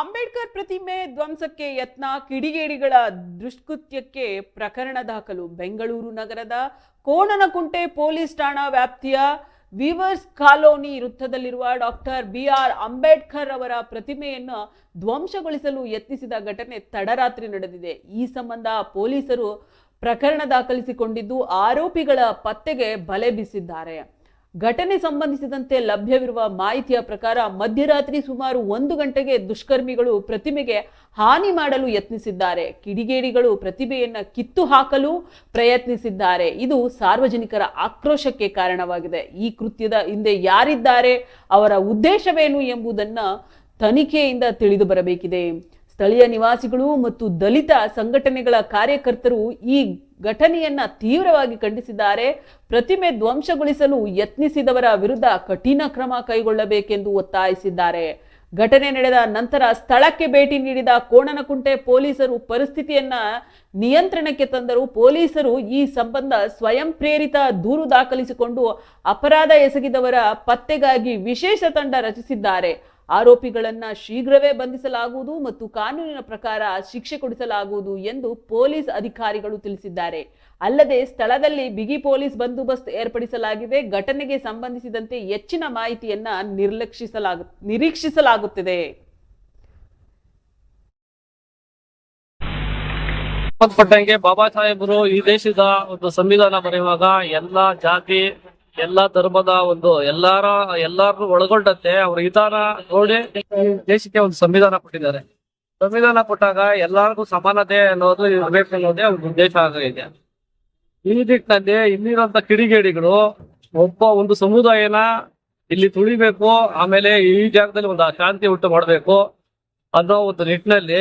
ಅಂಬೇಡ್ಕರ್ ಪ್ರತಿಮೆ ಧ್ವಂಸಕ್ಕೆ ಯತ್ನ, ಕಿಡಿಗೇಡಿಗಳ ದುಷ್ಕೃತ್ಯಕ್ಕೆ ಪ್ರಕರಣ ದಾಖಲು. ಬೆಂಗಳೂರು ನಗರದ ಕೋಣನಕುಂಟೆ ಪೊಲೀಸ್ ಠಾಣಾ ವ್ಯಾಪ್ತಿಯ ವಿವರ್ಸ್ ಕಾಲೋನಿ ವೃತ್ತದಲ್ಲಿರುವ ಡಾಕ್ಟರ್ ಬಿ ಆರ್ ಅಂಬೇಡ್ಕರ್ ಅವರ ಪ್ರತಿಮೆಯನ್ನು ಧ್ವಂಸಗೊಳಿಸಲು ಯತ್ನಿಸಿದ ಘಟನೆ ತಡರಾತ್ರಿ ನಡೆದಿದೆ. ಈ ಸಂಬಂಧ ಪೊಲೀಸರು ಪ್ರಕರಣ ದಾಖಲಿಸಿಕೊಂಡಿದ್ದು, ಆರೋಪಿಗಳ ಪತ್ತೆಗೆ ಬಲೆ ಬೀಸಿದ್ದಾರೆ. ಘಟನೆ ಸಂಬಂಧಿಸಿದಂತೆ ಲಭ್ಯವಿರುವ ಮಾಹಿತಿಯ ಪ್ರಕಾರ ಮಧ್ಯರಾತ್ರಿ ಸುಮಾರು ಒಂದು ಗಂಟೆಗೆ ದುಷ್ಕರ್ಮಿಗಳು ಪ್ರತಿಮೆಗೆ ಹಾನಿ ಮಾಡಲು ಯತ್ನಿಸಿದ್ದಾರೆ. ಕಿಡಿಗೇಡಿಗಳು ಪ್ರತಿಮೆಯನ್ನು ಕಿತ್ತು ಹಾಕಲು ಪ್ರಯತ್ನಿಸಿದ್ದಾರೆ. ಇದು ಸಾರ್ವಜನಿಕರ ಆಕ್ರೋಶಕ್ಕೆ ಕಾರಣವಾಗಿದೆ. ಈ ಕೃತ್ಯದ ಹಿಂದೆ ಯಾರಿದ್ದಾರೆ, ಅವರ ಉದ್ದೇಶವೇನು ಎಂಬುದನ್ನ ತನಿಖೆಯಿಂದ ತಿಳಿದು ಬರಬೇಕಿದೆ. ಸ್ಥಳೀಯ ನಿವಾಸಿಗಳು ಮತ್ತು ದಲಿತ ಸಂಘಟನೆಗಳ ಕಾರ್ಯಕರ್ತರು ಈ ಘಟನೆಯನ್ನ ತೀವ್ರವಾಗಿ ಖಂಡಿಸಿದ್ದಾರೆ. ಪ್ರತಿಮೆ ಧ್ವಂಸಗೊಳಿಸಲು ಯತ್ನಿಸಿದವರ ವಿರುದ್ಧ ಕಠಿಣ ಕ್ರಮ ಕೈಗೊಳ್ಳಬೇಕೆಂದು ಒತ್ತಾಯಿಸಿದ್ದಾರೆ. ಘಟನೆ ನಡೆದ ನಂತರ ಸ್ಥಳಕ್ಕೆ ಭೇಟಿ ನೀಡಿದ ಕೋಣನಕುಂಟೆ ಪೊಲೀಸರು ಪರಿಸ್ಥಿತಿಯನ್ನ ನಿಯಂತ್ರಣಕ್ಕೆ ತಂದರು ಪೊಲೀಸರು ಈ ಸಂಬಂಧ ಸ್ವಯಂ ಪ್ರೇರಿತ ದೂರು ದಾಖಲಿಸಿಕೊಂಡು ಅಪರಾಧ ಎಸಗಿದವರ ಪತ್ತೆಗಾಗಿ ವಿಶೇಷ ತಂಡ ರಚಿಸಿದ್ದಾರೆ. ಆರೋಪಿಗಳನ್ನ ಶೀಘ್ರವೇ ಬಂಧಿಸಲಾಗುವುದು ಮತ್ತು ಕಾನೂನಿನ ಪ್ರಕಾರ ಶಿಕ್ಷೆ ಕೊಡಿಸಲಾಗುವುದು ಎಂದು ಪೊಲೀಸ್ ಅಧಿಕಾರಿಗಳು ತಿಳಿಸಿದ್ದಾರೆ. ಅಲ್ಲದೆ ಸ್ಥಳದಲ್ಲಿ ಬಿಗಿ ಪೊಲೀಸ್ ಬಂದೋಬಸ್ತ್ ಏರ್ಪಡಿಸಲಾಗಿದೆ. ಘಟನೆಗೆ ಸಂಬಂಧಿಸಿದಂತೆ ಹೆಚ್ಚಿನ ಮಾಹಿತಿಯನ್ನ ನಿರ್ಲಕ್ಷಿಸಲಾಗ ನಿರೀಕ್ಷಿಸಲಾಗುತ್ತಿದೆ. ಬಾಬಾ ಸಾಹೇಬರು ಈ ದೇಶದ ಒಂದು ಸಂವಿಧಾನ ಬರೆಯುವಾಗ ಎಲ್ಲಾ ಜಾತಿ ಎಲ್ಲಾ ಧರ್ಮದ ಒಂದು ಎಲ್ಲಾರ ಎಲ್ಲಾರು ಒಳಗೊಂಡಂತೆ ಅವ್ರ ಹಿತಾನ ನೋಡಿ ದೇಶಕ್ಕೆ ಒಂದು ಸಂವಿಧಾನ ಕೊಟ್ಟಿದ್ದಾರೆ. ಸಂವಿಧಾನ ಕೊಟ್ಟಾಗ ಎಲ್ಲರಿಗೂ ಸಮಾನತೆ ಅನ್ನೋದು ಇರ್ಬೇಕು ಅನ್ನೋದೇ ಅವ್ರ ಉದ್ದೇಶ ಆಗಿದೆ ಈ ನಿಟ್ಟಿನಲ್ಲಿ ಇಲ್ಲಿರುವಂತ ಕಿಡಿಗೇಡಿಗಳು ಒಬ್ಬ ಒಂದು ಸಮುದಾಯನ ಇಲ್ಲಿ ತುಳಿಬೇಕು, ಆಮೇಲೆ ಈ ಜಾಗದಲ್ಲಿ ಒಂದು ಶಾಂತಿ ಉಂಟು ಮಾಡಬೇಕು ಅನ್ನೋ ಒಂದು ನಿಟ್ಟಿನಲ್ಲಿ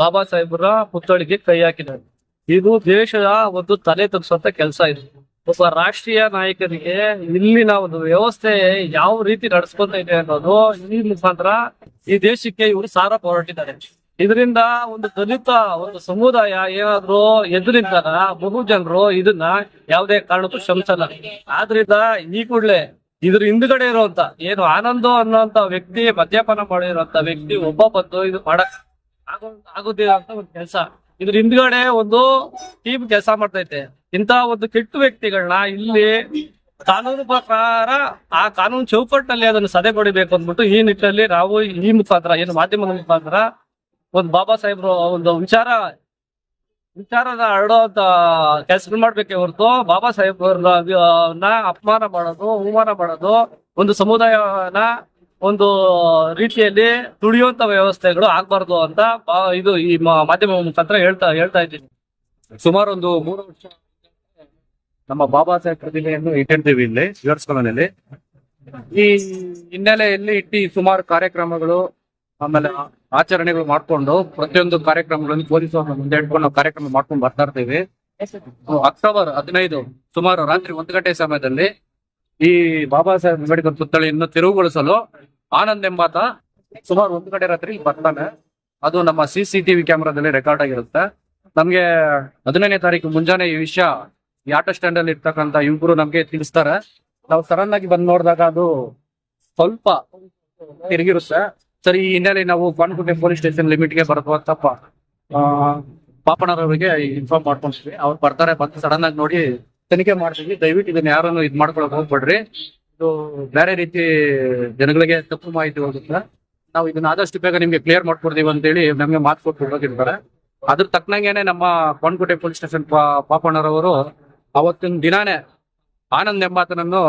ಬಾಬಾ ಸಾಹೇಬರ ಪುತ್ಥಳಿಗೆ ಕೈ ಹಾಕಿದ್ದಾರೆ. ಇದು ದೇಶದ ಒಂದು ತಲೆ ತಗ್ಸುವಂತ ಕೆಲಸ ಇದು. ಒಬ್ಬ ರಾಷ್ಟ್ರೀಯ ನಾಯಕನಿಗೆ ಇಲ್ಲಿನ ಒಂದು ವ್ಯವಸ್ಥೆ ಯಾವ ರೀತಿ ನಡೆಸ್ಕೊಂತ ಇದೆ ಅನ್ನೋದು ಈ ಮುಖಾಂತರ ಈ ದೇಶಕ್ಕೆ ಇವರು ಸಾರ ಹೊರಟಿದ್ದಾರೆ ಇದರಿಂದ ಒಂದು ದಲಿತ ಒಂದು ಸಮುದಾಯ ಏನಾದ್ರು ಎದುರಿಂದಾಗ ಬಹು ಜನರು ಇದನ್ನ ಯಾವುದೇ ಕಾರಣಕ್ಕೂ ಶ್ರಮಿಸಲ್ಲ ಆದ್ರಿಂದ ಈ ಕೂಡಲೇ ಇದ್ರ ಹಿಂದ್ಗಡೆ ಇರುವಂತ ಏನು ಆನಂದ ಅನ್ನೋಂತ ವ್ಯಕ್ತಿ, ಮದ್ಯಪಾನ ಮಾಡಿರುವಂತ ವ್ಯಕ್ತಿ ಒಬ್ಬ ಬಂದು ಇದು ಮಾಡಕ್ ಆಗೋ ಆಗೋದಿಲ್ಲ ಅಂತ ಒಂದು ಕೆಲಸ. ಇದ್ರ ಹಿಂದ್ಗಡೆ ಒಂದು ಟೀಮ್ ಕೆಲಸ ಮಾಡ್ತೈತೆ. ಇಂತ ಒಂದು ಕೆಟ್ಟ ವ್ಯಕ್ತಿಗಳನ್ನ ಇಲ್ಲಿ ಕಾನೂನು ಪ್ರಕಾರ ಆ ಕಾನೂನು ಚೌಕಟ್ಟಿನಲ್ಲಿ ಅದನ್ನು ಸದೆ ಹೊಡಿಬೇಕು ಅಂದ್ಬಿಟ್ಟು ಈ ನಿಟ್ಟಿನಲ್ಲಿ ನಾವು ಈ ಮುಖಾಂತರ, ಏನು ಮಾಧ್ಯಮದ ಮುಖಾಂತರ ಒಂದು ಬಾಬಾ ಸಾಹೇಬ್ರು ಒಂದು ವಿಚಾರ, ವಿಚಾರದ ಅಂತ ಕೆಲಸ ಮಾಡ್ಬೇಕೆ ಹೊರತು ಬಾಬಾ ಸಾಹೇಬ್ರನ್ನ ಅಪಮಾನ ಮಾಡೋದು, ಅವಮಾನ ಮಾಡೋದು, ಒಂದು ಸಮುದಾಯನ ಒಂದು ರೀತಿಯಲ್ಲಿ ತುಳಿಯುವಂತ ವ್ಯವಸ್ಥೆಗಳು ಆಗ್ಬಾರ್ದು ಅಂತ ಇದು ಈ ಮಾಧ್ಯಮ ಮುಖಾಂತರ ಹೇಳ್ತಾ ಹೇಳ್ತಾ ಇದ್ದೀನಿ. ಸುಮಾರು ಒಂದು ಮೂರು ವರ್ಷ ನಮ್ಮ ಬಾಬಾ ಸಾಹೇಬ್ ಪ್ರತಿಮೆಯನ್ನು ಇಟ್ಟಿರ್ತೀವಿ ಇಲ್ಲಿ ವಿವರ್ಸ್ ಕಾಲೋನಿಯಲ್ಲಿ. ಈ ಹಿನ್ನೆಲೆಯಲ್ಲಿ ಇಟ್ಟು ಸುಮಾರು ಕಾರ್ಯಕ್ರಮಗಳು ಆಮೇಲೆ ಆಚರಣೆಗಳು ಮಾಡ್ಕೊಂಡು ಪ್ರತಿಯೊಂದು ಕಾರ್ಯಕ್ರಮಗಳನ್ನು ಪೊಲೀಸರನ್ನ ಮುಂದೆ ಇಟ್ಕೊಂಡು ನಾವು ಕಾರ್ಯಕ್ರಮ ಮಾಡ್ಕೊಂಡು ಬರ್ತಾ ಇರ್ತೀವಿ. ಅಕ್ಟೋಬರ್ ಹದಿನೈದು, ಸುಮಾರು ರಾತ್ರಿ ಒಂದು ಗಂಟೆ ಸಮಯದಲ್ಲಿ ಈ ಬಾಬಾ ಸಾಹೇಬ್ ಅಂಬೇಡ್ಕರ್ ಪುತ್ಥಳಿಯನ್ನು ತೆರವುಗೊಳಿಸಲು ಆನಂದ್ ಎಂಬಾತ ಸುಮಾರು ಒಂದು ಗಂಟೆ ರಾತ್ರಿ ಬರ್ತಾನೆ. ಅದು ನಮ್ಮ ಸಿ ಸಿ ಕ್ಯಾಮ್ರಾದಲ್ಲಿ ರೆಕಾರ್ಡ್ ಆಗಿರುತ್ತೆ. ನಮ್ಗೆ ಹದಿನೈದನೇ ತಾರೀಕು ಮುಂಜಾನೆ ಈ ವಿಷಯ ಈ ಆಟೋ ಸ್ಟ್ಯಾಂಡ್ ಅಲ್ಲಿ ಇರ್ತಕ್ಕಂತ ಇವ್ರು ನಮ್ಗೆ ತಿಳಿಸ್ತಾರೆ. ನಾವು ಸಡನ್ ಆಗಿ ಬಂದ್ ನೋಡಿದಾಗ ಅದು ಸ್ವಲ್ಪ ತಿರುಗಿರುತ್ತೆ. ಸರಿ, ಈ ಹಿನ್ನೆಲೆ ನಾವು ಬಾಣಗುಡ್ಡೆ ಪೊಲೀಸ್ ಸ್ಟೇಷನ್ ಲಿಮಿಟ್ಗೆ ಬರ್ತವ ತಪ್ಪ ಪಾಪಣ್ಣರವರಿಗೆ ಇನ್ಫಾರ್ಮ್ ಮಾಡ್ಕೊಂಡ್ವಿ. ಅವ್ರು ಬರ್ತಾರೆ, ಬಂದು ಸಡನ್ ಆಗಿ ನೋಡಿ ತನಿಖೆ ಮಾಡ್ತೀವಿ. ದಯವಿಟ್ಟು ಇದನ್ನ ಯಾರನ್ನು ಇದ್ ಮಾಡ್ಕೊಳಕ್ ಹೋಗ್ಬೇಡ್ರಿ. ಇದು ಬೇರೆ ರೀತಿ ಜನಗಳಿಗೆ ತಪ್ಪು ಮಾಹಿತಿ ಹೋಗುತ್ತೆ. ನಾವು ಇದನ್ನ ಆದಷ್ಟು ಬೇಗ ನಿಮ್ಗೆ ಕ್ಲಿಯರ್ ಮಾಡ್ಕೊಡ್ತೀವಿ ಅಂತೇಳಿ ನಮ್ಗೆ ಮಾತು ಕೊಟ್ಟು ಹೋಗಿರ್ತಾರೆ. ಅದ್ರ ತಕ್ಕನಂಗೇನೆ ನಮ್ಮ ಕೋಣಕೋಟೆ ಪೊಲೀಸ್ ಸ್ಟೇಷನ್ ಪಾಪಣ್ಣರವರು ಅವತ್ತಿನ ದಿನಾನೇ ಆನಂದ್ ಎಂಬಾತನನ್ನು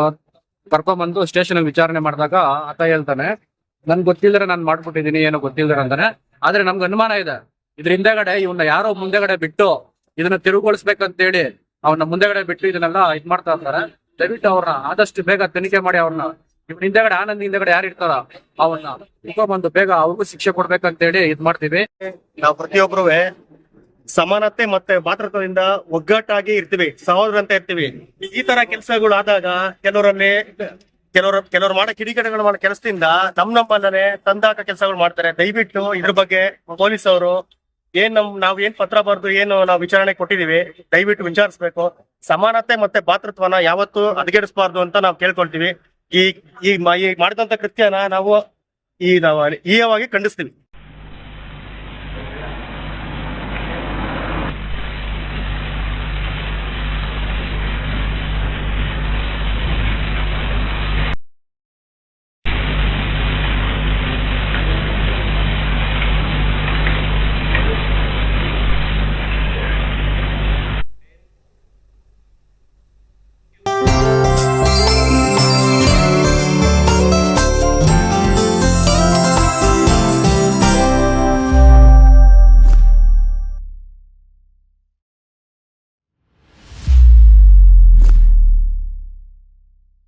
ಕರ್ಕೊಂಡ್ಬಂದು ಸ್ಟೇಷನ್ ವಿಚಾರಣೆ ಮಾಡಿದಾಗ ಆತ ಹೇಳ್ತಾನೆ ನನ್ ಗೊತ್ತಿಲ್ಲದ್ರೆ ನಾನು ಮಾಡ್ಬಿಟ್ಟಿದೀನಿ ಏನೋ ಗೊತ್ತಿಲ್ಲದ್ರೆ ಅಂತಾನೆ. ಆದ್ರೆ ನಮ್ಗೆ ಅನುಮಾನ ಇದೆ. ಇದ್ರ ಹಿಂದೆಗಡೆ ಇವನ್ನ ಯಾರೋ ಮುಂದೆಗಡೆ ಬಿಟ್ಟು ಇದನ್ನ ತಿರುಗೊಳಿಸ್ಬೇಕಂತೇಳಿ ಅವನ್ನ ಮುಂದೆಗಡೆ ಬಿಟ್ಟು ಇದನ್ನೆಲ್ಲ ಇದ್ ಮಾಡ್ತಾ ಇರ್ತಾರೆ. ದಯವಿಟ್ಟು ಅವ್ರನ್ನ ಆದಷ್ಟು ಬೇಗ ತನಿಖೆ ಮಾಡಿ ಅವ್ರನ್ನ ಇವ್ನ ಹಿಂದೆಗಡೆ, ಆನಂದ್ ಹಿಂದೆಗಡೆ ಯಾರು ಇರ್ತಾರ ಅವನ್ನ ಬಂದು ಬೇಗ ಅವ್ರಿಗೂ ಶಿಕ್ಷೆ ಕೊಡ್ಬೇಕಂತೇಳಿ ಇದ್ ಮಾಡ್ತೀವಿ. ನಾವು ಪ್ರತಿಯೊಬ್ಬರು ಸಮಾನತೆ ಮತ್ತೆ ಭಾತೃತ್ವದಿಂದ ಒಗ್ಗಟ್ಟಾಗಿ ಇರ್ತೀವಿ, ಸಹೋದರಂತೆ ಇರ್ತೀವಿ. ಈ ತರ ಕೆಲಸಗಳು ಆದಾಗ ಕೆಲವರಲ್ಲಿ ಕೆಲವರು ಕೆಲವರು ಮಾಡೋ ಕಿಡಿಗೇಡಿಗಳು ಮಾಡೋ ಕೆಲಸದಿಂದ ನಮ್ ನಮ್ಮಲ್ಲೇ ತಂದಾಕ ಕೆಲಸಗಳು ಮಾಡ್ತಾರೆ. ದಯವಿಟ್ಟು ಇದ್ರ ಬಗ್ಗೆ ಪೊಲೀಸ್ ಅವರು ಏನ್ ನಮ್, ನಾವ್ ಏನ್ ಪತ್ರ ಬರೆದು ಏನು ನಾವು ವಿಚಾರಣೆ ಕೊಟ್ಟಿದೀವಿ, ದಯವಿಟ್ಟು ವಿಚಾರಿಸ್ಬೇಕು. ಸಮಾನತೆ ಮತ್ತೆ ಭಾತೃತ್ವನ ಯಾವತ್ತು ಹದಗೆಡಿಸಬಾರ್ದು ಅಂತ ನಾವು ಕೇಳ್ಕೊಳ್ತೀವಿ. ಈ ಈ ಮಾಡಿದಂತ ಕೃತ್ಯನ ನಾವು ಈ, ನಾವು ಈಯವಾಗಿ ಖಂಡಿಸ್ತೀವಿ.